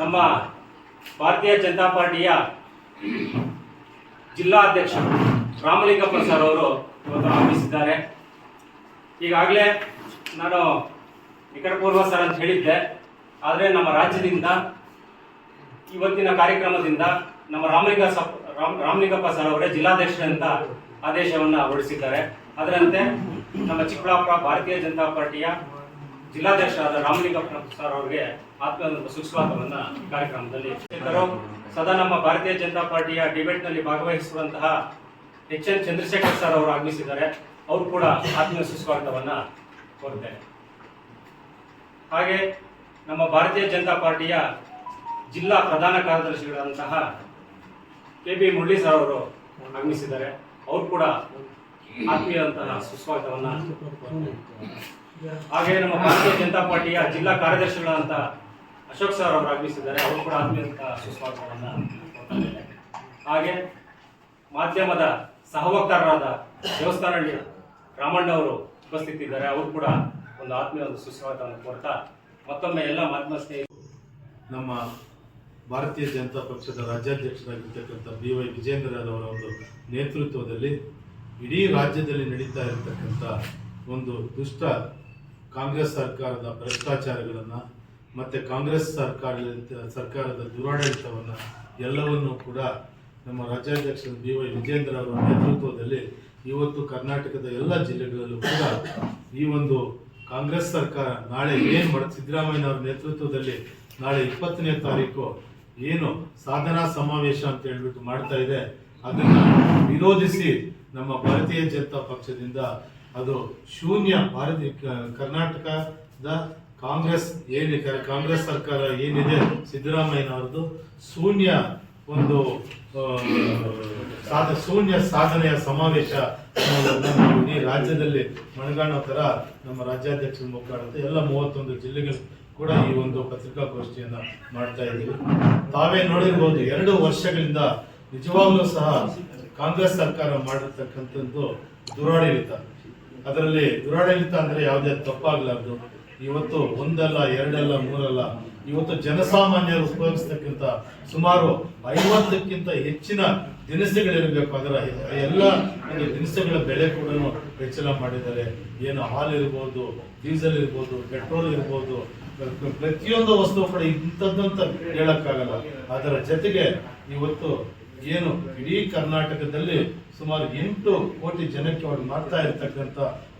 ನಮ್ಮ ಭಾರತೀಯ ಜನತಾ ಪಾರ್ಟಿಯ ಜಿಲ್ಲಾ ಅಧ್ಯಕ್ಷ ರಾಮಲಿಂಗಪ್ಪ ಸರ್ ಅವರು ಇವತ್ತು ಆಗಮಿಸಿದ್ದಾರೆ. ಈಗಾಗಲೇ ನಾನು ನಿಕಟಪೂರ್ವ ಸರ್ ಅಂತ ಹೇಳಿದ್ದೆ. ಆದರೆ ನಮ್ಮ ರಾಜ್ಯದಿಂದ, ಇವತ್ತಿನ ಕಾರ್ಯಕ್ರಮದಿಂದ ನಮ್ಮ ರಾಮಲಿಂಗ ಸಪ್, ರಾಮ್, ರಾಮಲಿಂಗಪ್ಪ ಸರ್ ಅವರೇ ಜಿಲ್ಲಾಧ್ಯಕ್ಷ ಅಂತ ಆದೇಶವನ್ನು ಹೊರಡಿಸಿದ್ದಾರೆ. ಅದರಂತೆ ನಮ್ಮ ಚಿಕ್ಕಬಳ್ಳಾಪುರ ಭಾರತೀಯ ಜನತಾ ಪಾರ್ಟಿಯ ಜಿಲ್ಲಾಧ್ಯಕ್ಷರಾದ ರಾಮಲಿಂಗಪ್ಪ ಸರ್ ಅವರಿಗೆ ಆತ್ಮೀಯ ಸುಸ್ವಾಗತವನ್ನ ಕಾರ್ಯಕ್ರಮದಲ್ಲಿ. ಸದಾ ನಮ್ಮ ಭಾರತೀಯ ಜನತಾ ಪಾರ್ಟಿಯ ಡಿಬೇಟ್ನಲ್ಲಿ ಭಾಗವಹಿಸುವಂತಹ ಎಚ್ ಎನ್ ಚಂದ್ರಶೇಖರ್ ಸರ್ ಅವರು ಆಗಮಿಸಿದ್ದಾರೆ. ಅವರು ಕೂಡ ಆತ್ಮೀಯ ಸುಸ್ವಾಗತವನ್ನ ಕೋರುತ್ತೇನೆ ಹಾಗೆ ನಮ್ಮ ಭಾರತೀಯ ಜನತಾ ಪಾರ್ಟಿಯ ಜಿಲ್ಲಾ ಪ್ರಧಾನ ಕಾರ್ಯದರ್ಶಿಗಳಂತಹ ಕೆ ಬಿ ಮುರಳಿ ಸರ್ ಅವರು ಆಗಮಿಸಿದ್ದಾರೆ. ಅವರು ಕೂಡ ಆತ್ಮೀಯಂತಹ ಸುಸ್ವಾಗತವನ್ನ ಹಾಗೆ ನಮ್ಮ ಭಾರತೀಯ ಜನತಾ ಪಾರ್ಟಿಯ ಜಿಲ್ಲಾ ಕಾರ್ಯದರ್ಶಿಗಳಂತ ಅಶೋಕ್ ಸರ್ ಅವರು ಆಗಮಿಸಿದ್ದಾರೆ ಅವರು ಕೂಡ ಆತ್ಮೀಯಂತ ಸುಸ್ವಾಗತವನ್ನ. ಹಾಗೆ ಮಾಧ್ಯಮದ ಸಹವಕ್ತಾರರಾದ ದೇವಸ್ಥಾನಹಳ್ಳಿ ರಾಮಣ್ಣ ಅವರು ಉಪಸ್ಥಿತಿದ್ದಾರೆ, ಅವರು ಕೂಡ ಒಂದು ಆತ್ಮೀಯ ಒಂದು ಸುಸ್ವಾಗತವನ್ನು ಕೊಡ್ತಾ ಮತ್ತೊಮ್ಮೆ ಎಲ್ಲ ಮಾಧ್ಯಮ ಸ್ನೇಹಿತರು ನಮ್ಮ ಭಾರತೀಯ ಜನತಾ ಪಕ್ಷದ ರಾಜ್ಯಾಧ್ಯಕ್ಷರಾಗಿರ್ತಕ್ಕಂಥ ಬಿ ವೈ ವಿಜೇಂದ್ರರವರ ಒಂದು ನೇತೃತ್ವದಲ್ಲಿ ಇಡೀ ರಾಜ್ಯದಲ್ಲಿ ನಡೀತಾ ಇರತಕ್ಕಂಥ ಒಂದು ದುಷ್ಟ ಕಾಂಗ್ರೆಸ್ ಸರ್ಕಾರದ ಭ್ರಷ್ಟಾಚಾರಗಳನ್ನು ಮತ್ತು ಕಾಂಗ್ರೆಸ್ ಸರ್ಕಾರ ಸರ್ಕಾರದ ದುರಾಡಳಿತವನ್ನು ಎಲ್ಲವನ್ನೂ ಕೂಡ ನಮ್ಮ ರಾಜ್ಯಾಧ್ಯಕ್ಷ ಬಿ ವೈ ವಿಜೇಂದ್ರ ಅವರ ನೇತೃತ್ವದಲ್ಲಿ ಇವತ್ತು ಕರ್ನಾಟಕದ ಎಲ್ಲ ಜಿಲ್ಲೆಗಳಲ್ಲೂ ಕೂಡ ಈ ಒಂದು ಕಾಂಗ್ರೆಸ್ ಸರ್ಕಾರ ನಾಳೆ ಏನು ಮಾಡ ಸಿದ್ದರಾಮಯ್ಯ ಅವರ ನೇತೃತ್ವದಲ್ಲಿ ನಾಳೆ ಇಪ್ಪತ್ತನೇ ತಾರೀಕು ಏನು ಸಾಧನಾ ಸಮಾವೇಶ ಅಂತ ಹೇಳ್ಬಿಟ್ಟು ಮಾಡ್ತಾ ಇದೆ. ಅದನ್ನು ವಿರೋಧಿಸಿ ನಮ್ಮ ಭಾರತೀಯ ಜನತಾ ಪಕ್ಷದಿಂದ ಅದು ಶೂನ್ಯ ಭಾರತೀಯ ಕರ್ನಾಟಕದ ಕಾಂಗ್ರೆಸ್ ಏನಿದೆ, ಕಾಂಗ್ರೆಸ್ ಸರ್ಕಾರ ಏನಿದೆ ಸಿದ್ದರಾಮಯ್ಯನವರದು ಶೂನ್ಯ ಒಂದು ಸಾಧ, ಶೂನ್ಯ ಸಾಧನೆಯ ಸಮಾವೇಶ ಈ ರಾಜ್ಯದಲ್ಲಿ ಮಣಗಾಣೋ ಥರ ನಮ್ಮ ರಾಜ್ಯಾಧ್ಯಕ್ಷರ ಮುಖಾಡುತ್ತೆ ಎಲ್ಲ ಮೂವತ್ತೊಂದು ಜಿಲ್ಲೆಗಳು ಕೂಡ ಈ ಒಂದು ಪತ್ರಿಕಾಗೋಷ್ಠಿಯನ್ನು ಮಾಡ್ತಾ ಇದ್ದೀವಿ. ತಾವೇ ನೋಡಿರ್ಬೋದು, ಎರಡು ವರ್ಷಗಳಿಂದ ನಿಜವಾಗ್ಲೂ ಸಹ ಕಾಂಗ್ರೆಸ್ ಸರ್ಕಾರ ಮಾಡಿರ್ತಕ್ಕಂಥದ್ದು ದುರಾಡಳಿತ. ಅದರಲ್ಲಿ ದುರಾಡಳಿತ ಅಂದ್ರೆ ಯಾವುದೇ ತಪ್ಪಾಗ್ಲಾರ್ದು. ಇವತ್ತು ಒಂದಲ್ಲ, ಎರಡಲ್ಲ, ಮೂರಲ್ಲ, ಇವತ್ತು ಜನಸಾಮಾನ್ಯರು ಉಪಯೋಗಿಸ್ತಕ್ಕಂಥ ಸುಮಾರು ಐವತ್ತಕ್ಕಿಂತ ಹೆಚ್ಚಿನ ದಿನಸಿಗಳಿರಬೇಕು ಅದರ ಎಲ್ಲ ದಿನಸಿಗಳ ಬೆಲೆ ಕೂಡ ಹೆಚ್ಚಳ ಮಾಡಿದ್ದಾರೆ. ಏನು ಹಾಲು ಇರ್ಬೋದು, ಡೀಸೆಲ್ ಇರ್ಬೋದು, ಪೆಟ್ರೋಲ್ ಇರ್ಬೋದು ಪ್ರತಿಯೊಂದು ವಸ್ತು ಕೂಡ ಇಂಥದ್ದಂತ ಹೇಳಕ್ಕಾಗಲ್ಲ. ಅದರ ಜೊತೆಗೆ ಇವತ್ತು ಏನು ಇಡೀ ಕರ್ನಾಟಕದಲ್ಲಿ ಸುಮಾರು ಎಂಟು ಕೋಟಿ ಜನಕ್ಕೆ ಅವ್ರು ಮಾಡ್ತಾ ಇರ್ತಕ್ಕಂಥ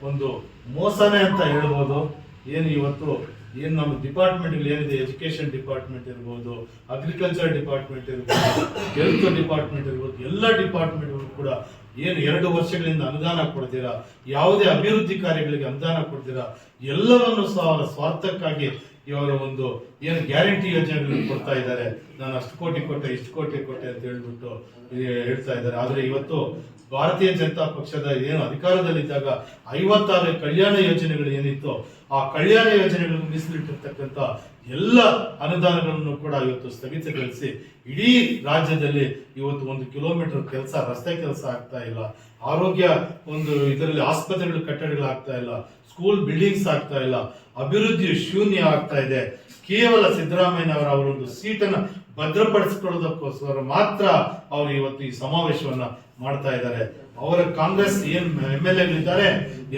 ಒಂದು ಮೋಸನೇ ಅಂತ ಹೇಳ್ಬೋದು. ಏನು ಇವತ್ತು, ಏನು ನಮ್ಮ ಡಿಪಾರ್ಟ್ಮೆಂಟ್ಗಳು ಏನಿದೆ? ಎಜುಕೇಶನ್ ಡಿಪಾರ್ಟ್ಮೆಂಟ್ ಇರ್ಬೋದು ಅಗ್ರಿಕಲ್ಚರ್ ಡಿಪಾರ್ಟ್ಮೆಂಟ್ ಇರ್ಬೋದು ಹೆಲ್ತ್ ಡಿಪಾರ್ಟ್ಮೆಂಟ್ ಇರ್ಬೋದು, ಎಲ್ಲ ಡಿಪಾರ್ಟ್ಮೆಂಟ್ಗಳು ಕೂಡ ಏನು ಎರಡು ವರ್ಷಗಳಿಂದ ಅನುದಾನ ಕೊಡ್ತೀರಾ? ಯಾವುದೇ ಅಭಿವೃದ್ಧಿ ಕಾರ್ಯಗಳಿಗೆ ಅನುದಾನ ಕೊಡ್ತೀರಾ? ಎಲ್ಲವನ್ನು ಸಹ ಅವರ ಸ್ವಾರ್ಥಕ್ಕಾಗಿ ಇವರ ಒಂದು ಏನು ಗ್ಯಾರಂಟಿ ಯೋಜನೆಗಳನ್ನು ಕೊಡ್ತಾ ಇದ್ದಾರೆ. ನಾನು ಅಷ್ಟು ಕೋಟಿ ಕೊಟ್ಟೆ, ಇಷ್ಟು ಕೋಟಿ ಕೊಟ್ಟೆ ಅಂತ ಹೇಳ್ಬಿಟ್ಟು ಹೇಳ್ತಾ ಇದ್ದಾರೆ. ಆದರೆ ಇವತ್ತು ಭಾರತೀಯ ಜನತಾ ಪಕ್ಷದ ಏನು ಅಧಿಕಾರದಲ್ಲಿದ್ದಾಗ ಐವತ್ತಾರು ಕಲ್ಯಾಣ ಯೋಜನೆಗಳು ಏನಿತ್ತು ಆ ಕಲ್ಯಾಣ ಯೋಜನೆಗಳನ್ನು ಮೀಸಲಿಟ್ಟಿರ್ತಕ್ಕಂಥ ಎಲ್ಲ ಅನುದಾನಗಳನ್ನು ಕೂಡ ಇವತ್ತು ಸ್ಥಗಿತಗೊಳಿಸಿ ಇಡೀ ರಾಜ್ಯದಲ್ಲಿ ಇವತ್ತು ಒಂದು ಕಿಲೋಮೀಟರ್ ಕೆಲಸ, ರಸ್ತೆ ಕೆಲಸ ಆಗ್ತಾ ಇಲ್ಲ. ಆರೋಗ್ಯ ಒಂದು ಇದರಲ್ಲಿ ಆಸ್ಪತ್ರೆಗಳು, ಕಟ್ಟಡಗಳು ಆಗ್ತಾ ಇಲ್ಲ. ಸ್ಕೂಲ್ ಬಿಲ್ಡಿಂಗ್ಸ್ ಆಗ್ತಾ ಇಲ್ಲ. ಅಭಿವೃದ್ಧಿ ಶೂನ್ಯ ಆಗ್ತಾ ಇದೆ. ಕೇವಲ ಸಿದ್ದರಾಮಯ್ಯ ಅವರ ಅವರೊಂದು ಸೀಟನ್ನ ಭದ್ರಪಡಿಸಿಕೊಳ್ಳೋದಕ್ಕೋಸ್ಕರ ಮಾತ್ರ ಅವರು ಇವತ್ತು ಈ ಸಮಾವೇಶವನ್ನ ಮಾಡ್ತಾ ಇದ್ದಾರೆ. ಅವರ ಕಾಂಗ್ರೆಸ್ ಏನ್ ಎಂ ಎಲ್ ಎಗಳಿದ್ದಾರೆ,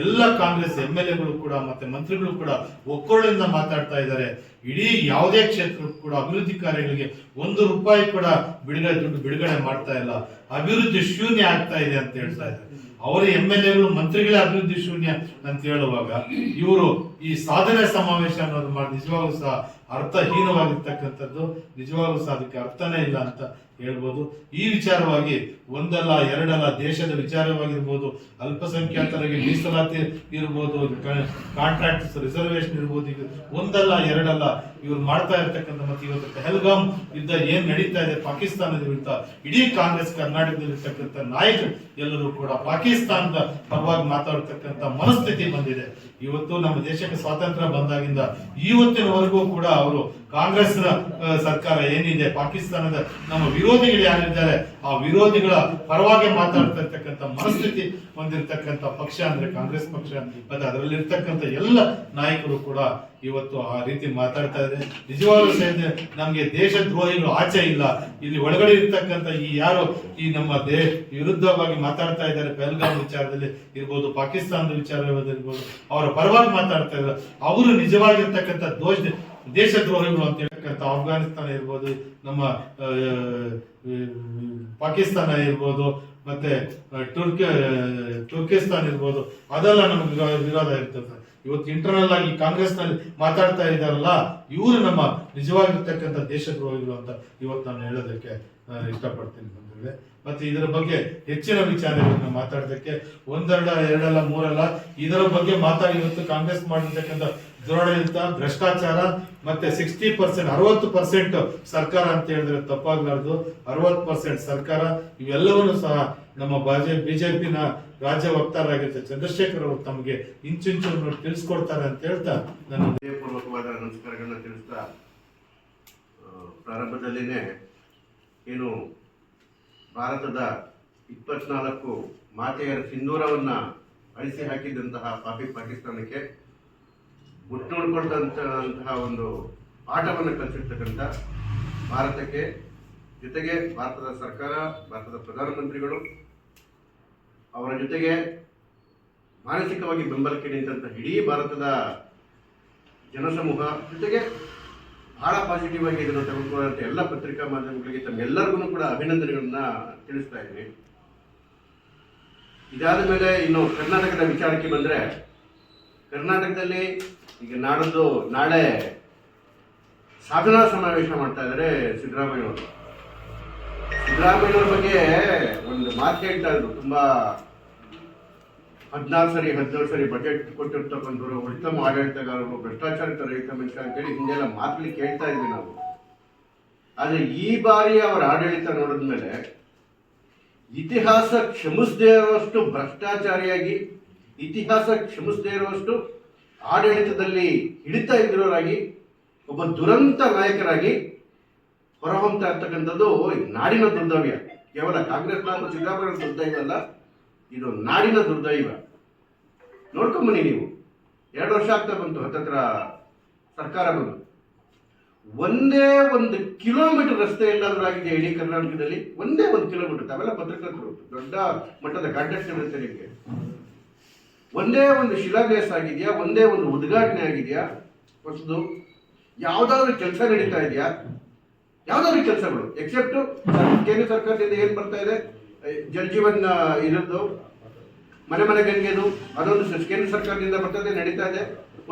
ಎಲ್ಲ ಕಾಂಗ್ರೆಸ್ ಎಂ ಎಲ್ ಎಗಳು ಕೂಡ ಮತ್ತೆ ಮಂತ್ರಿಗಳು ಕೂಡ ಒಕ್ಕೊರಳಿಂದ ಮಾತಾಡ್ತಾ ಇದ್ದಾರೆ. ಇಡೀ ಯಾವುದೇ ಕ್ಷೇತ್ರಕ್ಕೂ ಕೂಡ ಅಭಿವೃದ್ಧಿ ಕಾರ್ಯಗಳಿಗೆ ಒಂದು ರೂಪಾಯಿ ಕೂಡ ಬಿಡುಗಡೆ ದುಡ್ಡು ಬಿಡುಗಡೆ ಮಾಡ್ತಾ ಇಲ್ಲ. ಅಭಿವೃದ್ಧಿ ಶೂನ್ಯ ಆಗ್ತಾ ಇದೆ ಅಂತ ಹೇಳ್ತಾ ಇದ್ದಾರೆ. ಅವರ ಎಂ ಎಲ್ ಎಗಳು, ಮಂತ್ರಿಗಳೇ ಅಭಿವೃದ್ಧಿ ಶೂನ್ಯ ಅಂತ ಹೇಳುವಾಗ ಇವರು ಈ ಸಾಧನೆ ಸಮಾವೇಶ ಅನ್ನೋದು ಮಾಡಿ ನಿಜವಾಗ್ಲೂ ಸಹ ಅರ್ಥಹೀನವಾಗಿರ್ತಕ್ಕಂಥದ್ದು. ನಿಜವಾಗ್ಲೂ ಸಹ ಅದಕ್ಕೆ ಅರ್ಥನೇ ಇಲ್ಲ ಅಂತ ಹೇಳ್ಬೋದು. ಈ ವಿಚಾರವಾಗಿ ಒಂದಲ್ಲ, ಎರಡಲ್ಲ ದೇಶದ ವಿಚಾರವಾಗಿರ್ಬೋದು, ಅಲ್ಪಸಂಖ್ಯಾತರಿಗೆ ಮೀಸಲಾತಿ ಇರ್ಬೋದು ಕಾಂಟ್ರಾಕ್ಟ್ ರಿಸರ್ವೇಶನ್ ಇರ್ಬೋದು ಈಗ ಒಂದಲ್ಲ, ಎರಡಲ್ಲ ಇವ್ರು ಮಾಡ್ತಾ ಇರ್ತಕ್ಕಂಥ ಮತ್ತೆ ಇವತ್ತು ಪಹಲ್ಗಾಮ್ ಯುದ್ಧ ಏನು ನಡೀತಾ ಇದೆ ಪಾಕಿಸ್ತಾನದ ವಿರುದ್ಧ ಇಡೀ ಕಾಂಗ್ರೆಸ್ ಕರ್ನಾಟಕದಲ್ಲಿ ಇರ್ತಕ್ಕಂಥ ನಾಯಕರು ಎಲ್ಲರೂ ಕೂಡ ಪಾಕಿಸ್ತಾನದ ಪರವಾಗಿ ಮಾತಾಡ್ತಕ್ಕಂಥ ಮನಸ್ಥಿತಿ ಬಂದಿದೆ. ಇವತ್ತು ನಮ್ಮ ದೇಶಕ್ಕೆ ಸ್ವಾತಂತ್ರ್ಯ ಬಂದಾಗಿಂದ ಇವತ್ತಿನವರೆಗೂ ಕೂಡ ಅವರು ಕಾಂಗ್ರೆಸ್ ಸರ್ಕಾರ ಏನಿದೆ, ಪಾಕಿಸ್ತಾನದ ನಮ್ಮ ವಿರೋಧಿಗಳು ಯಾರಿದ್ದಾರೆ, ಆ ವಿರೋಧಿಗಳ ಪರವಾಗಿ ಮಾತಾಡ್ತಾ ಇರ್ತಕ್ಕಂಥ ಮನಸ್ಥಿತಿ ಹೊಂದಿರತಕ್ಕಂಥ ಪಕ್ಷ ಅಂದ್ರೆ ಕಾಂಗ್ರೆಸ್ ಪಕ್ಷ, ಮತ್ತೆ ಅದರಲ್ಲಿರ್ತಕ್ಕಂಥ ಎಲ್ಲ ನಾಯಕರು ಕೂಡ ಇವತ್ತು ಆ ರೀತಿ ಮಾತಾಡ್ತಾ ಇದೆ ನಿಜವಾಗ್ಲೂ ಸೇರಿದೆ ನಮ್ಗೆ ದೇಶದ್ರೋಹಿಗಳು ಆಚೆ ಇಲ್ಲ. ಇಲ್ಲಿ ಒಳಗಡೆ ಇರ್ತಕ್ಕಂಥ ಈ ಯಾರು, ಈ ನಮ್ಮ ದೇ, ವಿರುದ್ಧವಾಗಿ ಮಾತಾಡ್ತಾ ಇದ್ದಾರೆ ಬೆಲ್ಗಾಮ್ ವಿಚಾರದಲ್ಲಿ ಇರ್ಬೋದು, ಪಾಕಿಸ್ತಾನದ ವಿಚಾರ ಇರ್ಬೋದು, ಅವರ ಪರವಾಗಿ ಮಾತಾಡ್ತಾ ಇದ್ದಾರೆ. ಅವರು ನಿಜವಾಗಿರ್ತಕ್ಕಂಥ ದೋಷ ದೇಶದ್ರೋಹಿಗಳು ಅಂತ ಹೇಳ್ತಕ್ಕಂಥ ಅಫ್ಘಾನಿಸ್ತಾನ ಇರ್ಬೋದು, ನಮ್ಮ ಪಾಕಿಸ್ತಾನ ಇರ್ಬೋದು, ಮತ್ತೆ ಟುರ್ಕಿ ತುರ್ಕಿಸ್ತಾನ್ ಇರ್ಬೋದು, ಅದೆಲ್ಲ ನಮ್ಗೆ ವಿರೋ- ವಿರೋಧ ಇರ್ತದೆ. ಇವತ್ತು ಇಂಟರ್ನಲ್ ಆಗಿ ಕಾಂಗ್ರೆಸ್ನಲ್ಲಿ ಮಾತಾಡ್ತಾ ಇದ್ದಾರಲ್ಲ, ಇವರು ನಮ್ಮ ನಿಜವಾಗಿರ್ತಕ್ಕಂಥ ದೇಶದ್ರೋಹಿಗಳು ಅಂತ ಇವತ್ತು ನಾನು ಹೇಳೋದಕ್ಕೆ ಇಷ್ಟಪಡ್ತೀನಿ ಬಂಧುಗಳೇ. ಮತ್ತೆ ಇದರ ಬಗ್ಗೆ ಹೆಚ್ಚಿನ ವಿಚಾರಗಳನ್ನ ಮಾತಾಡೋದಕ್ಕೆ ಒಂದೆರಡ ಎರಡಲ್ಲ, ಮೂರಲ್ಲ, ಇದರ ಬಗ್ಗೆ ಮಾತಾಡಿ ಇವತ್ತು ಕಾಂಗ್ರೆಸ್ ಮಾಡಿರ್ತಕ್ಕಂಥ ದುರಾಡಳಿತ ಭ್ರಷ್ಟಾಚಾರ ಮತ್ತೆ ಸಿಕ್ಸ್ಟಿ ಪರ್ಸೆಂಟ್ ಅರವತ್ತು ಪರ್ಸೆಂಟ್ ಸರ್ಕಾರ ಅಂತ ಹೇಳಿದ್ರೆ ತಪ್ಪಾಗ್ಲಾರ್ದು. ಅರವತ್ತು ಪರ್ಸೆಂಟ್ ಸರ್ಕಾರ, ಇವೆಲ್ಲವನ್ನು ಸಹ ನಮ್ಮ ಬಾಜೆ, ಬಿಜೆಪಿನ ರಾಜ್ಯ ವಕ್ತಾರರಾಗಿರ್ತಾರೆ ಚಂದ್ರಶೇಖರ್ ಅವರು ತಮಗೆ ಇಂಚಿಂಚು ತಿಳಿಸ್ಕೊಡ್ತಾರೆ ಅಂತ ಹೇಳ್ತಾ ನನ್ನ ಹೃದಯಪೂರ್ವಕವಾದ ನಮಸ್ಕಾರಗಳನ್ನ ತಿಳಿಸ್ತಾ ಪ್ರಾರಂಭದಲ್ಲಿನೇ ಏನು ಭಾರತದ ಇಪ್ಪತ್ನಾಲ್ಕು ಮಾತೆಯರ ಸಿಂಧೂರವನ್ನ ಅಳಿಸಿ ಹಾಕಿದಂತಹ ಪಾಪಿ ಪಾಕಿಸ್ತಾನಕ್ಕೆ ಮುಟ್ಟುಕೊಳ್ತಂತಹ ಒಂದು ಪಾಠವನ್ನು ಕಲಿಸಿರ್ತಕ್ಕಂಥ ಭಾರತಕ್ಕೆ, ಜೊತೆಗೆ ಭಾರತದ ಸರ್ಕಾರ, ಭಾರತದ ಪ್ರಧಾನಮಂತ್ರಿಗಳು, ಅವರ ಜೊತೆಗೆ ಮಾನಸಿಕವಾಗಿ ಬೆಂಬಲಕ್ಕೆ ನಿಂತಹ ಇಡೀ ಭಾರತದ ಜನಸಮೂಹ, ಜೊತೆಗೆ ಬಹಳ ಪಾಸಿಟಿವ್ ಆಗಿ ಇದನ್ನು ತೆಗೆದುಕೊಳ್ಳುವಂಥ ಎಲ್ಲ ಪತ್ರಿಕಾ ಮಾಧ್ಯಮಗಳಿಗೆ ತಮ್ಮೆಲ್ಲರಿಗೂ ಕೂಡ ಅಭಿನಂದನೆಗಳನ್ನ ತಿಳಿಸ್ತಾ ಇದ್ದೀನಿ. ಇದಾದ ಮೇಲೆ ಇನ್ನು ಕರ್ನಾಟಕದ ವಿಚಾರಕ್ಕೆ ಬಂದ್ರೆ, ಕರ್ನಾಟಕದಲ್ಲಿ ಈಗ ನಾಡೊಂದು ನಾಳೆ ಸಾಧನಾ ಸಮಾವೇಶ ಮಾಡ್ತಾ ಇದ್ದಾರೆ ಸಿದ್ದರಾಮಯ್ಯವರು. ಸಿದ್ದರಾಮಯ್ಯವ್ರ ಬಗ್ಗೆ ಒಂದು ಮಾತು ಹೇಳ್ತಾ ಇದ್ರು. ತುಂಬ ಹದಿನಾರು ಸರಿ, ಹದಿನೇಳು ಸರಿ ಬಜೆಟ್ ಕೊಟ್ಟಿರ್ತಕ್ಕಂಥವ್ರು, ಉತ್ತಮ ಆಡಳಿತಗಾರರು ಭ್ರಷ್ಟಾಚಾರ ರಹಿತ ಮನುಷ್ಯ ಅಂತೇಳಿ ಹಿಂದೆಲ್ಲ ಮಾತಲ್ಲಿ ಕೇಳ್ತಾ ಇದ್ವಿ ನಾವು. ಆದರೆ ಈ ಬಾರಿ ಅವರ ಆಡಳಿತ ನೋಡಿದ್ಮೇಲೆ ಇತಿಹಾಸ ಕ್ಷಮಿಸದೇ ಇರುವಷ್ಟು ಭ್ರಷ್ಟಾಚಾರಿಯಾಗಿ, ಇತಿಹಾಸ ಕ್ಷಮಿಸದೇ ಇರುವಷ್ಟು ಆಡಳಿತದಲ್ಲಿ ಹಿಡಿತ ಇದ್ದಿರೋರಾಗಿ ಒಬ್ಬ ದುರಂತ ನಾಯಕರಾಗಿ ಹೊರಹೊಮ್ತಾ ಇರ್ತಕ್ಕಂಥದ್ದು ನಾಡಿನ ದುರ್ದೈವ. ಕೇವಲ ಕಾಂಗ್ರೆಸ್ ಮತ್ತು ಸಿದ್ದರಾಮಯ್ಯ ದುರ್ದೈವ ಅಲ್ಲ, ಇದು ನಾಡಿನ ದುರ್ದೈವ. ನೋಡ್ಕೊಂಬನ್ನಿ ನೀವು. ಎರಡು ವರ್ಷ ಆಗ್ತಾ ಬಂತು, ಹತ್ತತ್ರ ಸರ್ಕಾರ ಬಂದು. ಒಂದೇ ಒಂದು ಕಿಲೋಮೀಟರ್ ರಸ್ತೆ ಎಲ್ಲಾದ್ರೂ ಆಗಿದೆ ಇಡೀ ಕರ್ನಾಟಕದಲ್ಲಿ? ಒಂದೇ ಒಂದು ಕಿಲೋಮೀಟರ್, ತಾವೆಲ್ಲ ಪತ್ರಕರ್ತರು ದೊಡ್ಡ ಮಟ್ಟದ ಕಾಂಟ್ಯಾಕ್ಟ್ ಇರುತ್ತೆ ನಿಮಗೆ. ಒಂದೇ ಒಂದು ಶಿಲಾನ್ಯಾಸ ಆಗಿದೆಯಾ? ಒಂದೇ ಒಂದು ಉದ್ಘಾಟನೆ ಆಗಿದೆಯಾ? ಹೊಸದು? ಯಾವ್ದಾದ್ರು ಕೆಲಸ ನಡೀತಾ ಇದೆಯಾ? ಯಾವ್ದಾದ್ರು ಕೆಲಸಗಳು? ಎಕ್ಸೆಪ್ಟ್ ಕೇಂದ್ರ ಸರ್ಕಾರದಿಂದ ಏನ್ ಬರ್ತಾ ಇದೆ? ಜಲ್ ಜೀವನ್ ಇರೋದು ಮನೆ ಮನೆ ಗಂಗೆದು ಅದೊಂದು ಕೇಂದ್ರ ಸರ್ಕಾರದಿಂದ ಬರ್ತದೆ ನಡೀತಾ ಇದೆ.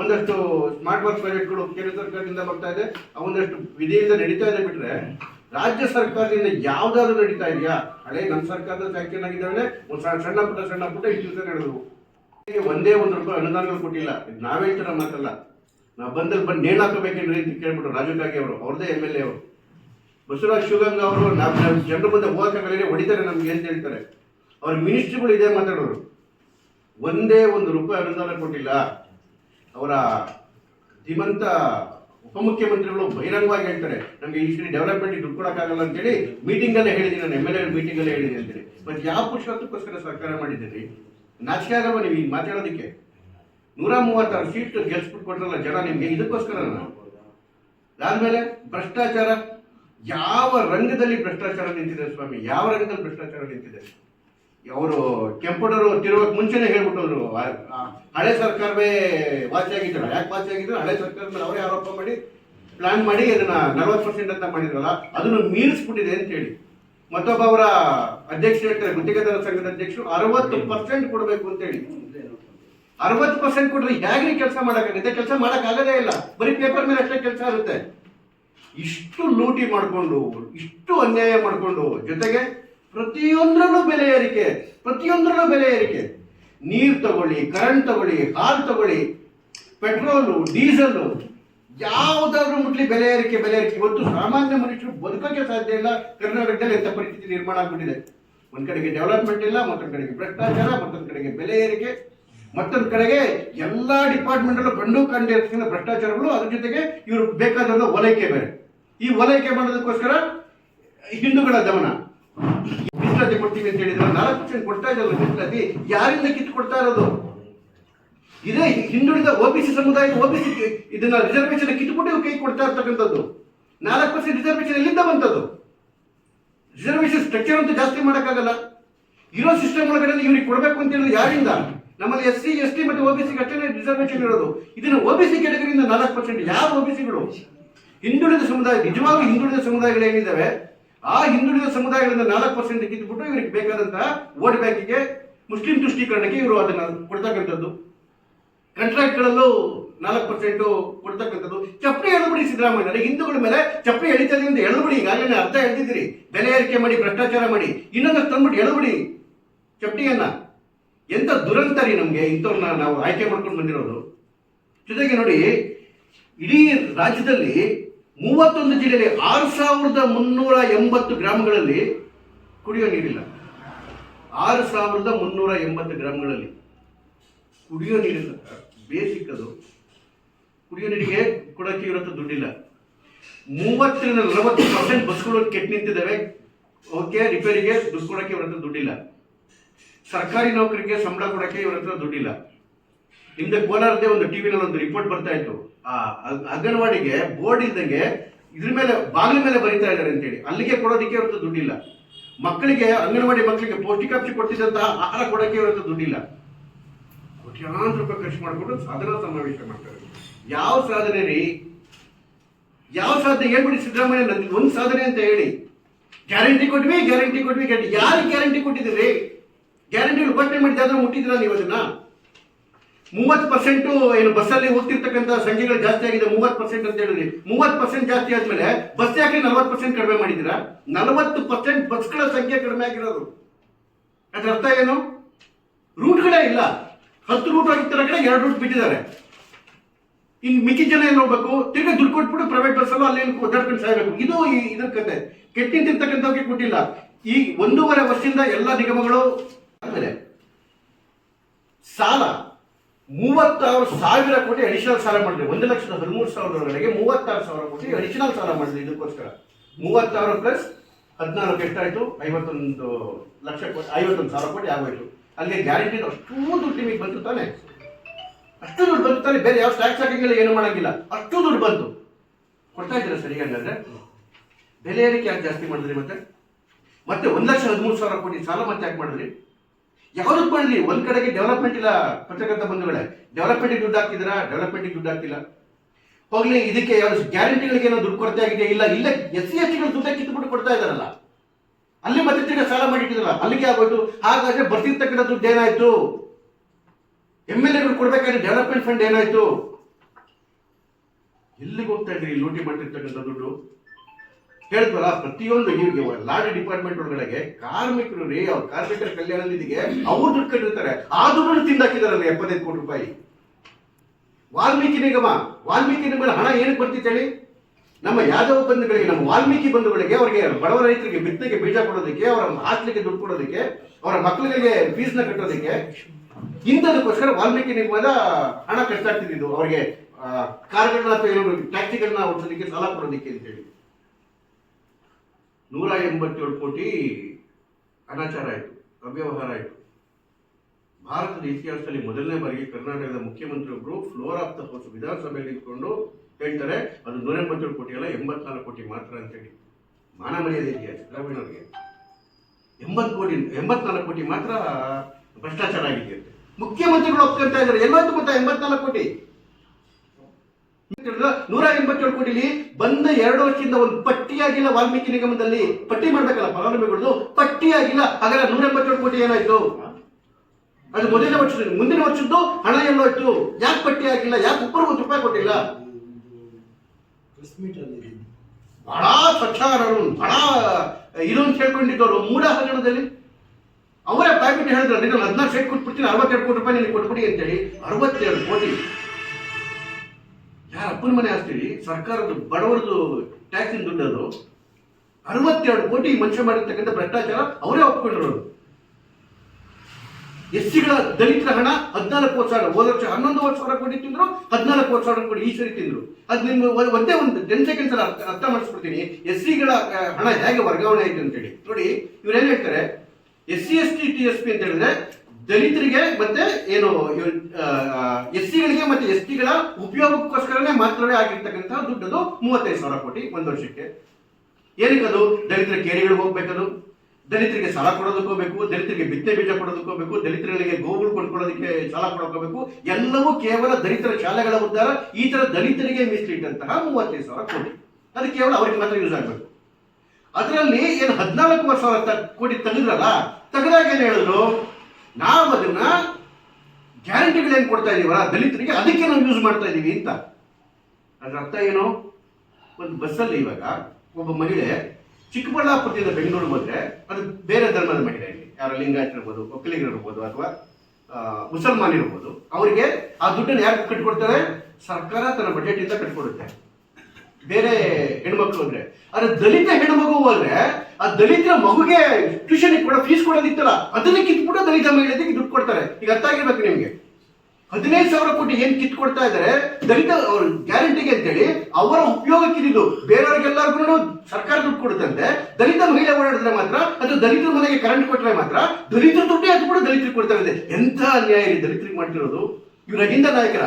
ಒಂದಷ್ಟು ಸ್ಮಾರ್ಟ್ ವರ್ಕ್ ಪ್ರಾಜೆಕ್ಟ್ಗಳು ಕೇಂದ್ರ ಸರ್ಕಾರದಿಂದ ಬರ್ತಾ ಇದೆ. ಒಂದಷ್ಟು ವಿಧಿಯಿಂದ ನಡೀತಾ ಇದೆ ಬಿಟ್ರೆ, ರಾಜ್ಯ ಸರ್ಕಾರದಿಂದ ಯಾವ್ದಾದ್ರು ನಡೀತಾ ಇದೆಯಾ? ಹಳೆ ನಮ್ಮ ಸರ್ಕಾರದ ಸ್ಯಾಂಕ್ಷನ್ ಆಗಿದ್ದಾವೆ ಒಂದು ಸಣ್ಣ ಪುಟ್ಟ ಸಣ್ಣ ಪುಟ್ಟ ಇಷ್ಟು ದಿವಸ ನಡೆದವು. ಒಂದೇ ಒಂದು ರೂಪಾಯಿ ಅನುದಾನಗಳು ಕೊಟ್ಟಿಲ್ಲ. ಇದು ನಾವೇ ಹೇಳ್ತಾರ ಮಾತಲ್ಲ ನಾವು ಬಂದಲ್ಲಿ ಬಂದು ನೇಣು ಹಾಕಬೇಕೇನ್ರಿ ಅಂತ ಕೇಳ್ಬಿಟ್ರು ರಾಜೀವ್ಗಾಗಿ ಅವರು ಅವ್ರದೇ ಎಂ ಎಲ್ ಎ ಅವರು. ಬಸವರಾಜ್ ಶಿವಗಂಗಾ ಅವರು ನಾವು ಜನರ ಮುಂದೆ ಹೋಗಕ್ಕೆ ಹೊಡಿತಾರೆ ನಮ್ಗೆ ಅಂತ ಹೇಳ್ತಾರೆ. ಅವ್ರ ಮಿನಿಸ್ಟ್ರಿಗಳು ಇದೇ ಮಾತಾಡೋರು. ಒಂದೇ ಒಂದು ರೂಪಾಯಿ ಅನುದಾನ ಕೊಟ್ಟಿಲ್ಲ. ಅವರ ಧೀಮಂತ ಉಪಮುಖ್ಯಮಂತ್ರಿಗಳು ಬಹಿರಂಗವಾಗಿ ಹೇಳ್ತಾರೆ ನಮ್ಗೆ ಇಷ್ಟು ಡೆವಲಪ್ಮೆಂಟ್ ದುಡ್ಡು ಕೊಡೋಕ್ಕಾಗಲ್ಲ ಅಂತೇಳಿ ಮೀಟಿಂಗಲ್ಲೇ ಹೇಳಿದ್ದೀನಿ ನಾನು ಎಂ ಎಲ್ ಎ ಮೀಟಿಂಗಲ್ಲೇ ಹೇಳಿದ್ದೀನಿ ಅಂತೇಳಿ. ಬಟ್ ಯಾವ ಪುರುಷತ್ವಕ್ಕೋಸ್ಕರ ಸರ್ಕಾರ ಮಾಡಿದ್ದೀರಿ ನಾಚಿಕೆ ಆಗಲ್ವ ನೀವು ಈಗ ಮಾತಾಡೋದಕ್ಕೆ? ನೂರ ಮೂವತ್ತಾರು ಸೀಟ್ ಗೆಲ್ಸ್ಬಿಟ್ಟು ಕೊಟ್ರಲ್ಲ ಜನ ನಿಮಗೆ? ಇದಕ್ಕೋಸ್ಕರ ಅದಾದ್ಮೇಲೆ ಭ್ರಷ್ಟಾಚಾರ. ಯಾವ ರಂಗದಲ್ಲಿ ಭ್ರಷ್ಟಾಚಾರ ನಿಂತಿದೆ ಸ್ವಾಮಿ? ಯಾವ ರಂಗದಲ್ಲಿ ಭ್ರಷ್ಟಾಚಾರ ನಿಂತಿದೆ? ಅವರು ಕೆಂಪುಡರು ತಿರುವಕ್ಕೆ ಮುಂಚೆನೆ ಆ ಹಳೆ ಸರ್ಕಾರವೇ ವಾಸಿ ಆಗಿದ್ರು ಯಾಕೆ ವಾಸಿ ಆಗಿದ್ರು ಹಳೆ ಸರ್ಕಾರದ ಮೇಲೆ ಅವರೇ ಆರೋಪ ಮಾಡಿ ಪ್ಲಾನ್ ಮಾಡಿ ಅದನ್ನ ನಲವತ್ತು ಪರ್ಸೆಂಟ್ ಅಂತ ಮಾಡಿದ್ರಲ್ಲ, ಅದನ್ನು ಮೀರಿಸ್ಬಿಟ್ಟಿದೆ ಅಂತ ಮತ್ತೊಬ್ಬ ಅವರ ಅಧ್ಯಕ್ಷರು ಹೇಳ್ತಾರೆ, ಗುತ್ತಿಗೆದಾರ ಸಂಘದ ಅಧ್ಯಕ್ಷರು, ಅರವತ್ತು ಪರ್ಸೆಂಟ್ ಕೊಡಬೇಕು ಅಂತ ಹೇಳಿ. ಅರವತ್ತು ಪರ್ಸೆಂಟ್ ಕೊಟ್ರೆ ಹೇಗ್ರಿ ಕೆಲಸ ಮಾಡಕ್ಕಾಗುತ್ತೆ? ಕೆಲಸ ಮಾಡಕ್ಕಾಗದೇ ಇಲ್ಲ. ಬರೀ ಪೇಪರ್ ಮೇಲೆ ಅಷ್ಟೇ ಕೆಲಸ ಆಗುತ್ತೆ. ಇಷ್ಟು ಲೂಟಿ ಮಾಡಿಕೊಂಡು, ಇಷ್ಟು ಅನ್ಯಾಯ ಮಾಡಿಕೊಂಡು, ಜೊತೆಗೆ ಪ್ರತಿಯೊಂದರಲ್ಲೂ ಬೆಲೆ ಏರಿಕೆ, ಪ್ರತಿಯೊಂದರಲ್ಲೂ ಬೆಲೆ ಏರಿಕೆ. ನೀರು ತಗೊಳ್ಳಿ ಕರೆಂಟ್ ತಗೊಳ್ಳಿ, ಹಾಲು ತಗೊಳ್ಳಿ ಪೆಟ್ರೋಲು ಡೀಸೆಲ್ ಯಾವುದಾದ್ರೂ ಮುಟ್ಲಿ ಬೆಲೆ ಏರಿಕೆ ಬೆಲೆ ಏರಿಕೆ. ಇವತ್ತು ಸಾಮಾನ್ಯ ಮನುಷ್ಯರು ಬದುಕೋಕೆ ಸಾಧ್ಯ ಇಲ್ಲ ಕರ್ನಾಟಕದಲ್ಲಿ ಎಂಥ ಪರಿಸ್ಥಿತಿ ನಿರ್ಮಾಣ ಆಗ್ಬಿಟ್ಟಿದೆ. ಒಂದ್ ಕಡೆಗೆ ಡೆವಲಪ್ಮೆಂಟ್ ಇಲ್ಲ, ಮತ್ತೊಂದ್ ಕಡೆಗೆ ಭ್ರಷ್ಟಾಚಾರ, ಮತ್ತೊಂದ್ ಕಡೆಗೆ ಬೆಲೆ ಏರಿಕೆ. ಮತ್ತೊಂದು ಕಡೆಗೆ ಎಲ್ಲಾ ಡಿಪಾರ್ಟ್ಮೆಂಟ್ ಅಲ್ಲೂ ಕಂಡು ಕಂಡಿರ್ತಕ್ಕಂಥ ಭ್ರಷ್ಟಾಚಾರಗಳು, ಅದ್ರ ಜೊತೆಗೆ ಇವರು ಬೇಕಾದ ಓಲೈಕೆ ಬೇರೆ. ಈ ಓಲೈಕೆ ಮಾಡೋದಕ್ಕೋಸ್ಕರ ಹಿಂದೂಗಳ ದಮನ. ಮೀಸಲಾತಿ ಕೊಡ್ತೀವಿ ಅಂತ ಹೇಳಿದ್ರೆ ನಾಲ್ಕು ಪರ್ಸೆಂಟ್ ಕೊಡ್ತಾ ಇದ್ದಾರೆ ಮೀಸಲಾತಿ ಯಾರಿಂದ ಕಿತ್ತು ಕೊಡ್ತಾ ಇರೋದು? ಇದೇ ಹಿಂದುಳಿದ ಒಬಿಸಿ ಸಮುದಾಯ ಒಬಿಸಿ ಇದನ್ನ ರಿಸರ್ವೇಶನ್ ಕಿತ್ತುಬಿಟ್ಟು ಇವ್ರು ಕೈ ಕೊಡ್ತಾ ಇರ್ತಕ್ಕಂಥದ್ದು. ನಾಲ್ಕು ಪರ್ಸೆಂಟ್ ರಿಸರ್ವೇಶನ್ ಎಲ್ಲಿಂದ ಬಂತದ್ದು ರಿಸರ್ವೇಶನ್ ಸ್ಟ್ರಕ್ಚರ್ ಅಂತೂ ಜಾಸ್ತಿ ಮಾಡೋಕ್ಕಾಗಲ್ಲ. ಇರೋ ಸಿಸ್ಟಮ್ ಒಳಗಡೆ ಇವ್ರಿಗೆ ಕೊಡಬೇಕು ಅಂತ ಹೇಳಿದ್ರೆ ಯಾರಿಂದ? ನಮ್ಮಲ್ಲಿ ಎಸ್ ಸಿ ಎಸ್ ಟಿ ಮತ್ತು ಸಿ ಅಷ್ಟೇ ರಿಸರ್ವೇಶನ್ ಇರೋದು. ಇದನ್ನು ಒ ಬಿ ಸಿ ಕೆಟಗರಿಯಿಂದ ನಾಲ್ಕು ಪರ್ಸೆಂಟ್ ಯಾವ ಒ ಬಿ ಸಿಗಳು ಹಿಂದುಳಿದ ಸಮುದಾಯ, ನಿಜವಾಗ್ಲೂ ಹಿಂದುಳಿದ ಸಮುದಾಯಗಳೇನಿದ್ದಾವೆ ಆ ಹಿಂದುಳಿದ ಸಮುದಾಯಗಳಿಂದ ನಾಲ್ಕು ಪರ್ಸೆಂಟ್ ಕಿತ್ಬಿಟ್ಟು ಇವ್ರಿಗೆ ಬೇಕಾದಂತಹ ವೋಟ್ ಬ್ಯಾಂಕಿಗೆ ಮುಸ್ಲಿಂ ತುಷ್ಟೀಕರಣಕ್ಕೆ ಇವರು ಅದನ್ನ ಕೊಡ್ತಕ್ಕಂಥದ್ದು. ಕಾಂಟ್ರಾಕ್ಟ್ಗಳಲ್ಲೂ ನಾಲ್ಕು ಪರ್ಸೆಂಟು ಕೊಡ್ತಕ್ಕಂಥದ್ದು. ಚಪ್ಪಡಿ ಎಳ್ಬಿಡಿ ಸಿದ್ದರಾಮಯ್ಯ ಹಿಂದೂಗಳ ಮೇಲೆ ಚಪ್ಪಡಿ ಎಳಿತದೆ ಅಂತ ಎಳ್ಬಿಡಿ ಈಗಾಗಲೇ ಅರ್ಥ ಹೇಳ್ತಿದ್ದೀರಿ. ಬೆಲೆ ಏರಿಕೆ ಮಾಡಿ, ಭ್ರಷ್ಟಾಚಾರ ಮಾಡಿ, ಇನ್ನೊಂದು ತಂದ್ಬಿಟ್ಟು ಎಳ್ಬಿಡಿ ಚಪ್ಪಡಿಯನ್ನ ಎಂತ ದುರಂತ ರೀ ನಮಗೆ ಇಂಥವ್ರನ್ನ ನಾವು ಆಯ್ಕೆ ಮಾಡ್ಕೊಂಡು ಬಂದಿರೋದು. ಜೊತೆಗೆ ನೋಡಿ, ಇಡೀ ರಾಜ್ಯದಲ್ಲಿ ಮೂವತ್ತೊಂದು ಜಿಲ್ಲೆಯಲ್ಲಿ ಆರು ಸಾವಿರದ ಮುನ್ನೂರ ಎಂಬತ್ತು ಗ್ರಾಮಗಳಲ್ಲಿ ಕುಡಿಯೋ ನೀರಿಲ್ಲ. ಆರು ಸಾವಿರದ ಮುನ್ನೂರ ಎಂಬತ್ತು ಗ್ರಾಮಗಳಲ್ಲಿ ಕುಡಿಯೋ ನೀರಿಲ್ಲ. ಬೇಸಿಕ್ ಅದು ಕುಡಿಯೋ ನೀರಿಗೆ ಕೊಡೋಕ್ಕೆ ಇವತ್ತು ದುಡ್ಡಿಲ್ಲ. ಮೂವತ್ತರಿಂದ ನಲವತ್ತು ಪರ್ಸೆಂಟ್ ಬಸ್ಗಳು ಕೆಟ್ಟು ನಿಂತಿದ್ದಾವೆ. ಓಕೆ, ರಿಪೇರಿಗೆ ದುಡ್ಡು ಕೊಡೋಕ್ಕೆ ಇವ್ರ ಹತ್ರ ದುಡ್ಡಿಲ್ಲ. ಸರ್ಕಾರಿ ನೌಕರಿಗೆ ಸಂಬಳ ಕೊಡೋಕ್ಕೆ ಇವರ ಹತ್ರ ದುಡ್ಡಿಲ್ಲ. ಹಿಂದೆ ಕೋಲಾರದೇ ಒಂದು ಟಿವಿನಲ್ಲಿ ಒಂದು ರಿಪೋರ್ಟ್ ಬರ್ತಾ ಇತ್ತು. ಆ ಅಂಗನವಾಡಿಗೆ ಬೋರ್ಡ್ ಇದ್ದಂಗೆ ಇದ್ರ ಮೇಲೆ, ಬಾಗಿಲ ಮೇಲೆ ಬರೀತಾ ಇದ್ದಾರೆ ಅಂತೇಳಿ. ಅಲ್ಲಿಗೆ ಕೊಡೋದಕ್ಕೆ ಇವ್ರ ದುಡ್ಡಿಲ್ಲ. ಮಕ್ಕಳಿಗೆ, ಅಂಗನವಾಡಿ ಮಕ್ಕಳಿಗೆ ಪೌಷ್ಟಿಕಾಂಶ ಕೊಡ್ತಿದ್ದಂತಹ ಆಹಾರ ಕೊಡೋಕ್ಕೆ ಇವ್ರ ದುಡ್ಡಿಲ್ಲ. ಕೋಟ್ಯಾಂತರ ರೂಪಾಯಿ ಖರ್ಚು ಮಾಡಿಕೊಂಡು ಸಾಧನಾ ಸಮಾವೇಶ ಮಾಡ್ತಾರೆ. ಯಾವ ಸಾಧನೆ ರೀ? ಯಾವ ಸಾಧನೆ? ಹೇಳ್ಬಿಡಿ ಸಿದ್ದರಾಮಯ್ಯ, ನಂದು ಒಂದು ಸಾಧನೆ ಅಂತ ಹೇಳಿ. ಗ್ಯಾರಂಟಿ ಕೊಟ್ವಿ ಗ್ಯಾರಂಟಿ ಕೊಟ್ವಿ, ಗ್ಯಾರಂಟಿ. ಯಾರು ಗ್ಯಾರಂಟಿ ಕೊಟ್ಟಿದ್ದೀರಿ? ಗ್ಯಾರಂಟಿ ಘೋಷಣೆ ಮಾಡಿದ್ದಾದ್ರೆ ಮುಟ್ಟಿದ್ದೀರಾ ನೀವು ಅದನ್ನ? ಮೂವತ್ತು ಪರ್ಸೆಂಟ್ ಏನು ಬಸ್ಸಲ್ಲಿ ಹೋಗ್ತಿರ್ತಕ್ಕಂಥ ಸಂಖ್ಯೆಗಳು ಜಾಸ್ತಿ ಆಗಿದೆ, ಮೂವತ್ತು ಪರ್ಸೆಂಟ್ ಅಂತ ಹೇಳಿದ್ರಿ. ಮೂವತ್ತು ಪರ್ಸೆಂಟ್ ಜಾಸ್ತಿ ಆದ್ಮೇಲೆ ಬಸ್ ಯಾಕೆ ನಲವತ್ತು ಪರ್ಸೆಂಟ್ ಕಡಿಮೆ ಮಾಡಿದ್ದೀರಾ? ನಲವತ್ತು ಪರ್ಸೆಂಟ್ ಬಸ್ಗಳ ಸಂಖ್ಯೆ ಕಡಿಮೆ ಆಗಿರೋದು. ಅದ್ರ ಅರ್ಥ ಏನು? ರೂಟ್ಗಳೇ ಇಲ್ಲ. ಹತ್ತು ರೂಟ್ ಆಗಿತ್ತರ ಕಡೆ ಎರಡು ರೂಟ್ ಬಿಟ್ಟಿದ್ದಾರೆ. ಇನ್ನು ಮಿಕ್ಕಿ ಜನ ಏನು ಹೋಗ್ಬೇಕು ತಿರ್ಗಿ ದುಡ್ಡು ಕೊಟ್ಬಿಟ್ಟು ಪ್ರೈವೇಟ್ ಬಸ್ಸಲ್ಲೂ ಅಲ್ಲಿ ಓಡಾಡ್ಕೊಂಡು ಸಾಯ್ಬೇಕು. ಇದು ಇದ್ರ ಕತೆ. ಕೆಟ್ಟಿ ನಿಂತಿರ್ತಕ್ಕಂಥವ್ರಿಗೆ ಕೊಟ್ಟಿಲ್ಲ ಈ ಒಂದೂವರೆ ವರ್ಷದಿಂದ ಎಲ್ಲ ನಿಗಮಗಳು ಸಾಲ. ಮೂವತ್ತಾರು ಸಾವಿರ ಕೋಟಿ ಅಡಿಷನಲ್ ಸಾಲ ಮಾಡಿದ್ರು ಒಂದು ಲಕ್ಷದ ಹದಿಮೂರು ಸಾವಿರದವರೆಗೆ ಮೂವತ್ತಾರು ಸಾವಿರ ಕೋಟಿ ಅಡಿಷನಲ್ ಸಾಲ ಮಾಡಿದ್ರು ಇದಕ್ಕೋಸ್ಕರ. ಮೂವತ್ತಾರು ಪ್ಲಸ್ ಹದಿನಾಲ್ಕು ಎಷ್ಟಾಯ್ತು? ಐವತ್ತೊಂದು ಲಕ್ಷ ಕೋಟಿ, ಐವತ್ತೊಂದು ಸಾವಿರ ಕೋಟಿ ಆಗೋಯ್ತು. ಅಲ್ಲಿಗೆ ಗ್ಯಾರಂಟಿ ಅಷ್ಟು ದುಡ್ಡು ನಿಮಗೆ ಬಂತು ತಾನೆ? ಅಷ್ಟು ದುಡ್ಡು ಬಂತು ತಾನೆ? ಬೇರೆ ಯಾವ ಸ್ಟ್ಯಾಕ್ಸ್ ಹಾಕಿಂಗಿಲ್ಲ, ಏನು ಮಾಡಂಗಿಲ್ಲ. ಅಷ್ಟು ದುಡ್ಡು ಬಂತು. ಕೊಡ್ತಾ ಇದ್ದೀರಾ ಸರಿ ಹಂಗಂದ್ರೆ? ಬೆಲೆ ಏರಿಕೆ ಯಾಕೆ ಜಾಸ್ತಿ ಮಾಡಿದ್ರಿ ಮತ್ತೆ? ಮತ್ತೆ ಒಂದು ಲಕ್ಷ ಹದಿಮೂರು ಸಾವಿರ ಕೋಟಿ ಸಾಲ ಮತ್ತೆ ಯಾಕೆ ಮಾಡಿದ್ರಿ? ಯಾವ್ದಕ್ಕೆ ಮಾಡಲಿ ಒಂದ್ ಕಡೆಗೆ ಡೆವಲಪ್ಮೆಂಟ್ ಇಲ್ಲ ಪತ್ರಕರ್ತ ಬಂಧುಗಳೇ. ಡೆವಲಪ್ಮೆಂಟ್ ದುಡ್ಡು ಡೆವಲಪ್ಮೆಂಟ್ ದುಡ್ಡು ಹಾಕ್ತಿಲ್ಲ. ಹೋಗ್ಲಿ, ಇದಕ್ಕೆ ಯಾವ ಗ್ಯಾರಂಟಿಗಳಿಗೆ ಏನೋ ದುಡ್ಡು ಕೊರತೆ ಆಗಿದೆ, ಇಲ್ಲ ಇಲ್ಲ ಎಸ್ ಸಿ ಎಸ್ ಟಿಗಳು ದುಡ್ಡು ಕಿತ್ಬಿಟ್ಟು ಕೊಡ್ತಾ ಇದಾರಲ್ಲ ಅಲ್ಲಿ ಮತ್ತೆ ತಿರ್ಗ ಸಾಲ ಮಾಡಿಟ್ಟಿದ್ರಲ್ಲ ಅಲ್ಲಿಗೆ ಆಗೋಯ್ತು ಹಾಗಾದ್ರೆ ಬರ್ತಿರ್ತಕ್ಕಂಥ ದುಡ್ಡು ಏನಾಯ್ತು? ಎಂ ಎಲ್ ಎಗಳು ಕೊಡ್ಬೇಕಾದ್ರೆ ಡೆವಲಪ್ಮೆಂಟ್ ಫಂಡ್ ಏನಾಯ್ತು? ಎಲ್ಲಿಗೆ ಹೋಗ್ತಾ ಇದ್ರಿ? ಲೂಟಿ ಮಾಡ್ತಿರ್ತಕ್ಕಂಥ ದುಡ್ಡು? ಹೇಳ್ತಲ್ಲ ಪ್ರತಿಯೊಂದು ಇವ್ರಿಗೆ ಲಾಡಿ ಡಿಪಾರ್ಟ್ಮೆಂಟ್ ಒಳಗಡೆ ಕಾರ್ಮಿಕರು ರೀ, ಅವ್ರ ಕಾರ್ಮಿಕರ ಕಲ್ಯಾಣ ನಿಧಿಗೆ ಅವ್ರು ದುಡ್ಡು ಕಟ್ಟಿರ್ತಾರೆ. ಆ ದುಡ್ಡು ತಿಂದಾಕಿದಾರಲ್ಲ ಎಪ್ಪತ್ತೈದು ಕೋಟಿ ರೂಪಾಯಿ. ವಾಲ್ಮೀಕಿ ನಿಗಮ ವಾಲ್ಮೀಕಿ ನಿಗಮ ಹಣ ಏನಕ್ಕೆ ಬರ್ತಿತ್ತು ಹೇಳಿ? ನಮ್ಮ ಯಾದವ ಬಂಧುಗಳಿಗೆ, ನಮ್ಮ ವಾಲ್ಮೀಕಿ ಬಂಧುಗಳಿಗೆ, ಅವರಿಗೆ ಬಡವ ರೈತರಿಗೆ ಬಿತ್ತನೆಗೆ ಬೀಜ ಕೊಡೋದಕ್ಕೆ, ಅವರ ಹಾಸ್ಲಿಗೆ ದುಡ್ಡು ಕೊಡೋದಕ್ಕೆ, ಅವರ ಮಕ್ಕಳಿಗೆ ಫೀಸ್ನ ಕಟ್ಟೋದಕ್ಕೆ, ಇಂಥದಕ್ಕೋಸ್ಕರ ವಾಲ್ಮೀಕಿ ನಿಗಮದ ಹಣ ಖರ್ಚಾಗ್ತಿದ್ದು ಅವರಿಗೆ ಕಾರ್ಗಳನ್ನ ಏನು ಟ್ಯಾಕ್ಸಿಗಳನ್ನ ಓಡಿಸೋದಕ್ಕೆ, ಸಾಲ ಕೊಡೋದಕ್ಕೆ ಅಂತೇಳಿ ನೂರ ಎಂಬತ್ತೇಳು ಕೋಟಿ ಅನಾಚಾರ ಆಯಿತು, ಅವ್ಯವಹಾರ ಆಯಿತು. ಭಾರತದ ಇತಿಹಾಸದಲ್ಲಿ ಮೊದಲನೇ ಬಾರಿಗೆ ಕರ್ನಾಟಕದ ಮುಖ್ಯಮಂತ್ರಿಯೊಬ್ಬರು ಫ್ಲೋರ್ ಆಫ್ ದ ಹೌಸ್ ವಿಧಾನಸಭೆಯಲ್ಲಿ ನಿಂತ್ಕೊಂಡು ಹೇಳ್ತಾರೆ, ಅದು ನೂರ ಎಂಬತ್ತೇಳು ಕೋಟಿ ಅಲ್ಲ ಎಂಬತ್ನಾಲ್ಕು ಕೋಟಿ ಮಾತ್ರ ಅಂತೇಳಿ. ಮಾನ ಮರ್ಯಾದೆ ಇದೆಯಾ ಸಿದ್ದರಾಮಯ್ಯನವ್ರಿಗೆ ಎಂಬತ್ತು ಕೋಟಿ, ಎಂಬತ್ನಾಲ್ಕು ಕೋಟಿ ಮಾತ್ರ ಭ್ರಷ್ಟಾಚಾರ ಆಗಿದೆ ಮುಖ್ಯಮಂತ್ರಿಗಳು ಒಪ್ಕೊಂತ ಇದ್ದಾರೆ ಎಲ್ಲೊಂದು ಗೊತ್ತಾ ಎಂಬತ್ನಾಲ್ಕು ಕೋಟಿ? ನೂರ ಎಂಬತ್ತೇಳು ಕೋಟಿಲಿ ಬಂದ ಎರಡು ವರ್ಷದಿಂದ ಒಂದು ಪಟ್ಟಿಯಾಗಿಲ್ಲ ವಾಲ್ಮೀಕಿ ನಿಗಮದಲ್ಲಿ. ಪಟ್ಟಿ ಮಾಡ್ಬೇಕಲ್ಲ ಫಲಾನುಭವಿಗಳು ಪಟ್ಟಿಯಾಗಿಲ್ಲ. ಹಾಗಾದ್ರೆ ನೂರ ಎಂಬತ್ತೇಳು ಕೋಟಿ ಏನಾಯ್ತು? ಅದು ಮೊದಲನೇ ವರ್ಷದ ಮುಂದಿನ ವರ್ಷದ್ದು ಹಣ ಎಲ್ಲೋಯ್ತು ಯಾಕೆ ಪಟ್ಟಿ ಆಗಿಲ್ಲ ಯಾಕೆ ಒಬ್ಬರು ಒಂದು ರೂಪಾಯಿ ಕೊಟ್ಟಿಲ್ಲ? ಬಹಳ ಸ್ವಚ್ಛಾರರು ಬಹಳ ಇದು ಅಂತ ಹೇಳ್ಕೊಂಡಿದ್ದವರು. ಮೂಡ ಹಗರಣದಲ್ಲಿ ಅವರೇ ಬಾಯ್ಬಿಟ್ಟು ಹೇಳಿದ್ರು ನೀನು ಹದಿನಾರು ಶೇಟ್ ಕೊಟ್ಬಿಡ್ತೀನಿ, ಅರವತ್ತೆರಡು ಕೋಟಿ ರೂಪಾಯಿ ನಿನಗೆ ಕೊಟ್ಬಿಡಿ ಅಂತೇಳಿ ಅರವತ್ತೆರಡು ಕೋಟಿ. ಯಾರ ಅಪ್ಪನ ಮನೆ ಆಸ್ತಿ ಸರ್ಕಾರದ ಬಡವರದು ಟ್ಯಾಕ್ಸಿನ ದುಡ್ಡದು. ಅರವತ್ತೆರಡು ಕೋಟಿ ಮನುಷ್ಯ ಮಾಡಿರ್ತಕ್ಕಂಥ ಭ್ರಷ್ಟಾಚಾರ ಅವರೇ ಒಪ್ಕೊಂಡಿರೋದು. ಎಸ್ ಸಿಗಳ ದಲಿತರ ಹಣ ಹದಿನಾಲ್ಕು ಸಾವಿರ ಹೋದ ವರ್ಷ ಹನ್ನೊಂದು ಸಾವಿರ ಕೋಟಿ ತಿಂದ್ರು, ಹದಿನಾಲ್ಕು ಸಾವಿರ ಕೋಟಿ ಈ ಸರಿ ತಿಂದ್ರು. ಅದು ನಿಮ್ಗೆ ಒಂದೇ ಒಂದು ಟೆನ್ ಸೆಕೆಂಡ್ಸ್ ಅರ್ಥ ಅರ್ಥ ಮಾಡಿಸ್ಬಿಡ್ತೀನಿ. ಎಸ್ ಸಿಗಳ ಹಣ ಹೇಗೆ ವರ್ಗಾವಣೆ ಆಯ್ತು ಅಂತೇಳಿ ನೋಡಿ, ಇವ್ರು ಏನ್ ಹೇಳ್ತಾರೆ? S C S T T S P ಅಂತ ಹೇಳಿದ್ರೆ ದಲಿತರಿಗೆ ಮತ್ತೆ ಏನು ಎಸ್ ಸಿಗಳಿಗೆ ಮತ್ತೆ ಎಸ್ ಟಿಗಳ ಉಪಯೋಗಕ್ಕೋಸ್ಕರನೇ ಮಾತ್ರವೇ ಆಗಿರ್ತಕ್ಕಂತಹ ದುಡ್ಡದು ಮೂವತ್ತೈದು ಸಾವಿರ ಕೋಟಿ ಒಂದು ವರ್ಷಕ್ಕೆ. ಏನಕ್ಕೆ ಅದು? ದಲಿತರ ಕೇರಿಗಳಿಗೆ ಹೋಗ್ಬೇಕದು? ದಲಿತರಿಗೆ ಸಾಲ ಕೊಡೋದಕ್ಕೆ ಬೇಕು, ದಲಿತರಿಗೆ ಬಿತ್ತೆ ಬೀಜ ಕೊಡೋದಕ್ಕೆ ಬೇಕು ದಲಿತರಿಗೆ ಗೋವುಗಳು ಕೊಂಡ್ಕೊಳ್ಳೋದಕ್ಕೆ ಸಾಲ ಕೊಡೋಕೆ ಹೋಗ್ಬೇಕು ಎಲ್ಲವೂ ಕೇವಲ ದಲಿತರ ಶಾಲೆಗಳ ಉದ್ದಾರ, ಈ ತರ ದಲಿತರಿಗೆ ಮೀಸಲಿಟ್ಟಂತಹ ಮೂವತ್ತೈದು ಸಾವಿರ ಕೋಟಿ. ಅದು ಕೇವಲ ಅವರಿಗೆ ಮಾತ್ರ ಯೂಸ್ ಆಗಬೇಕು. ಅದರಲ್ಲಿ ಏನು ಹದಿನಾಲ್ಕು ಸಾವಿರ ಕೋಟಿ ತೆಗೆದ್ರಲ್ಲ, ತಗದಾಗ ಏನು ಹೇಳಿದ್ರು ನಾವು ಅದನ್ನ ಗ್ಯಾರಂಟಿಗಳೇನು ಕೊಡ್ತಾ ಇದೀವಲ್ಲ, ದಲಿತರಿಗೆ ಅದಕ್ಕೆ ನಾವು ಯೂಸ್ ಮಾಡ್ತಾ ಇದೀವಿ ಅಂತ. ಅದರ ಅರ್ಥ ಏನು? ಒಂದು ಬಸ್ಸಲ್ಲಿ ಇವಾಗ ಒಬ್ಬ ಮಹಿಳೆ ಚಿಕ್ಕಬಳ್ಳಾಪುರದಿಂದ ಬೆಂಗಳೂರು ಬಂದರೆ ಅದು ಬೇರೆ ಧರ್ಮದ ಮಹಿಳೆ ಇಲ್ಲಿ. ಯಾರು ಲಿಂಗಾಯತ್ ಇರ್ಬೋದು ಒಕ್ಕಲಿಗರು ಇರ್ಬೋದು ಅಥವಾ ಮುಸಲ್ಮಾನ್ ಇರ್ಬೋದು, ಅವರಿಗೆ ಆ ದುಡ್ಡನ್ನು ಯಾರು ಕಟ್ಕೊಡ್ತಾರೆ ಸರ್ಕಾರ ತನ್ನ ಬಜೆಟ್ ಇಂದ ಕಟ್ಕೊಡುತ್ತೆ ಬೇರೆ ಹೆಣ್ಮಕ್ಳು ಅಂದ್ರೆ. ಆದರೆ ದಲಿತ ಹೆಣ್ಮಗು ಅಂದ್ರೆ ಆ ದಲಿತರ ಮಗುಗೆ ಟ್ಯೂಷನ್ ಕೂಡ ಫೀಸ್ ಕೊಡೋದಿತ್ತಲ್ಲ, ಅದನ್ನ ಕಿತ್ಬಿಟ್ಟು ದಲಿತ ಮಹಿಳೆಗೆ ದುಡ್ಡು ಕೊಡ್ತಾರೆ. ಈಗ ಅರ್ಥ ಆಗಿರ್ಬೇಕು ನಿಮ್ಗೆ? ಹದಿನೈದು ಸಾವಿರ ಕೋಟಿ ಏನ್ ಕಿತ್ಕೊಡ್ತಾ ಇದ್ದಾರೆ, ದಲಿತ ಗ್ಯಾರಂಟಿಗೆ ಅಂತೇಳಿ ಅವರ ಉಪಯೋಗಕ್ಕೆ ಇದು ಬೇರೆಯವ್ರಿಗೆಲ್ಲರಿಗೂ ಸರ್ಕಾರ ದುಡ್ಡು ಕೊಡುತ್ತಂತೆ. ದಲಿತ ಮಹಿಳೆ ಓಡಾಡಿದ್ರೆ ಮಾತ್ರ, ಅದು ದಲಿತರ ಮನೆಗೆ ಕರೆಂಟ್ ಕೊಟ್ಟರೆ ಮಾತ್ರ, ದಲಿತರ ದುಡ್ಡೇ ಅದು ಕೂಡ ದಲಿತರಿಗೆ ಕೊಡ್ತಾ ಇದೆ ಎಂಥ ಅನ್ಯಾಯ ಇದೆ ದಲಿತರಿಗೆ ಮಾಡ್ತಿರೋದು? ಇವ್ರ ಹಿಂದ ನಾಯಕರ.